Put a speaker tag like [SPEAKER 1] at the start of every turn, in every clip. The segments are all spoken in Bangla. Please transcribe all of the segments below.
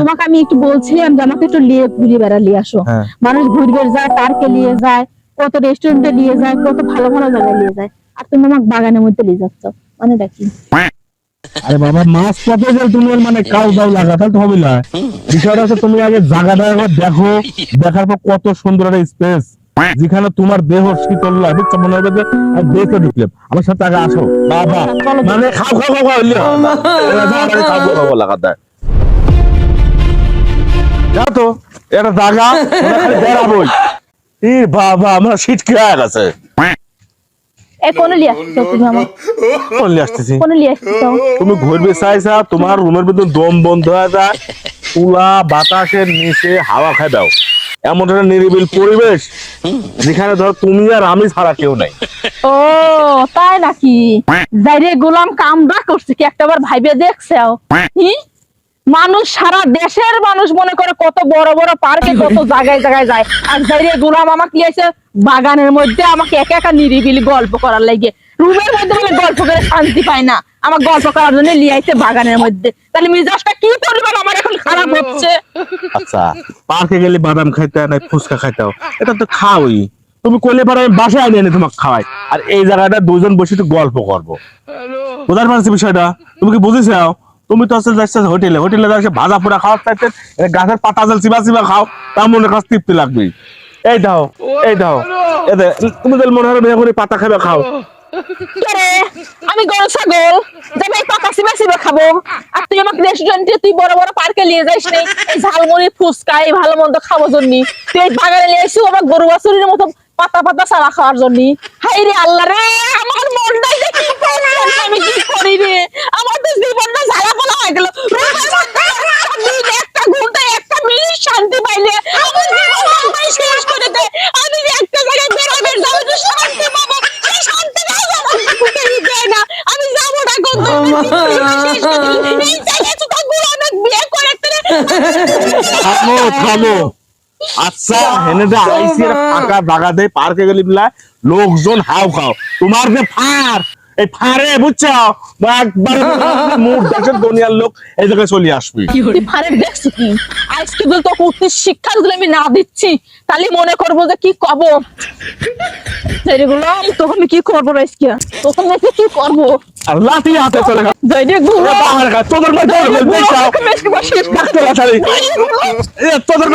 [SPEAKER 1] তোমাকে আমি একটু বলছিলাম যে আমাকে একটু আসো। মানুষ ঘুরবে যায় পার্কে নিয়ে যায় কত রেস্টুরেন্টে নিয়ে যায় কত ভালো ভালো জায়গায় নিয়ে যায় আর তুমি আমাকে বাগানের মধ্যে নিয়ে যাচ্ছ মানে দেখি
[SPEAKER 2] আরে বাবা, মাছ কত গেল মানে কাউ দাও লাগা, তাহলে তো হবে না বিষয়টা হচ্ছে তুমি আগে জায়গাটা একবার দেখো। দেখার পর কত সুন্দর একটা স্পেস যেখানে তোমার দেহ শীতল লাগে মনে হবে যে আর ঢুকলে আমার সাথে আগে আসো। বাবা। মানে খাও খাও খাও খাও খাও খাও খাও লাগা দেয়। যা তো। এটা জায়গা বেড়াবোই। এ বাবা আমরা শীতকে হয়ে গেছে?
[SPEAKER 1] তুমি
[SPEAKER 2] ঘুরবে চাইছা তোমার রুমের ভিতরে দম বন্ধ হয়ে যায়। তুলা বাতাসের নিচে হাওয়া খাই দাও। এমন একটা নিরিবিল পরিবেশ যেখানে ধর তুমি আর আমি ছাড়া কেউ নাই।
[SPEAKER 1] ও, তাই নাকি? যাইরে গোলাম, কামড়া করছে কি? একটাবার ভাইবে দেখছ হি? মানুষ সারা দেশের মানুষ মনে করে কত বড় বড় পার্কে কত জায়গায় জায়গায় যায়। আর যাইরে গোলাম আমাকে লিয়েছে বাগানের মধ্যে আমাকে একা একা নিরিবিলি গল্প করার লাগে। রুমের মধ্যে মানে গল্প করে শান্তি পায় না। আমার গল্প করার জন্য লিয়াইছে বাগানের মধ্যে। তাহলে মিজাজটা কি পরিমাণ আমার
[SPEAKER 2] আচ্ছা পার্কে গেলে বাদাম খাইতে হয় না ফুচকা খাইতে হয়? এটা তো খাওই তুমি কইলে পারে আমি বাসায় আনি এনে তোমাকে খাওয়াই। আর এই জায়গাটা দুজন বসে একটু গল্প করব। বোঝার পারছি বিষয়টা? তুমি কি বুঝেছ তুমি তো আসলে যাচ্ছ হোটেলে। হোটেলে যাচ্ছে ভাজা পোড়া খাওয়ার চাইতে গাছের পাতা জল চিবা চিবা খাও তার মনে কাছে তৃপ্তি লাগবে এই দাও এই দাও তুমি মনে হয় করে পাতা খাবে খাও।
[SPEAKER 1] আমি গরু, ছাগল যাবে এই পাকা সিবা সিবা খাব। আর তুই আমাকে রেস্টুরেন্টে তুই বড় বড় পার্কে নিয়ে যাইস নাই এই ঝালমুড়ি, ফুচকা, এই ভালো মন্দ খাব জন্য। তুই এই বাগানে নিয়ে এসে আমার গরু বাছুরির মতো পাতা পাতা সারা খাওয়ার জন্য। হাই রে আল্লাহ রে, আমার মনটাই যে কি আমি কি করি রে? আমার তো জীবনটা ঝালা পোলা হয়ে গেল রোদের মধ্যে সারাদিন একটা ঘণ্টা একটা মিনিট শান্তি পাইলে আমার জীবনটাই শেষ করে দে আমি যে একটা জায়গায় বেরোবে যাব যে শান্তি পাবো সেই শান্তি নাই আমার বুকেই দেয় না আমি যাব না কোন এই জায়গায় তো থাকব অনেক বিয়ে করে একটা
[SPEAKER 2] থামো থামো। আচ্ছা হেনে দে আইসি ফাঁকা জায়গা দে পার্কে গেলি বিলা লোকজন হাও খাও। তোমার যে ফার এই ফারে বুঝছ? একবার মুখ দেশের দুনিয়ার লোক এই জায়গায় চলে আসবে।
[SPEAKER 1] দেখছ কি? আজকে তোকে উঠতে শিক্ষা যদি আমি না দিচ্ছি তাহলে মনে করব যে কি কব তখন কি করব তখন কি করব?
[SPEAKER 2] লাঠি হাতে চলে তোদের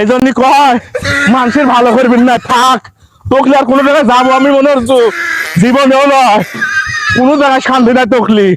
[SPEAKER 2] এই জন্য কয় মানুষের ভালো করবেন না থাক। তোকলি আর কোনো জায়গায় যাব আমি মনে হচ্ছে জীবনেও নয়। কোনো জায়গায় শান্তি নাই তোকলি।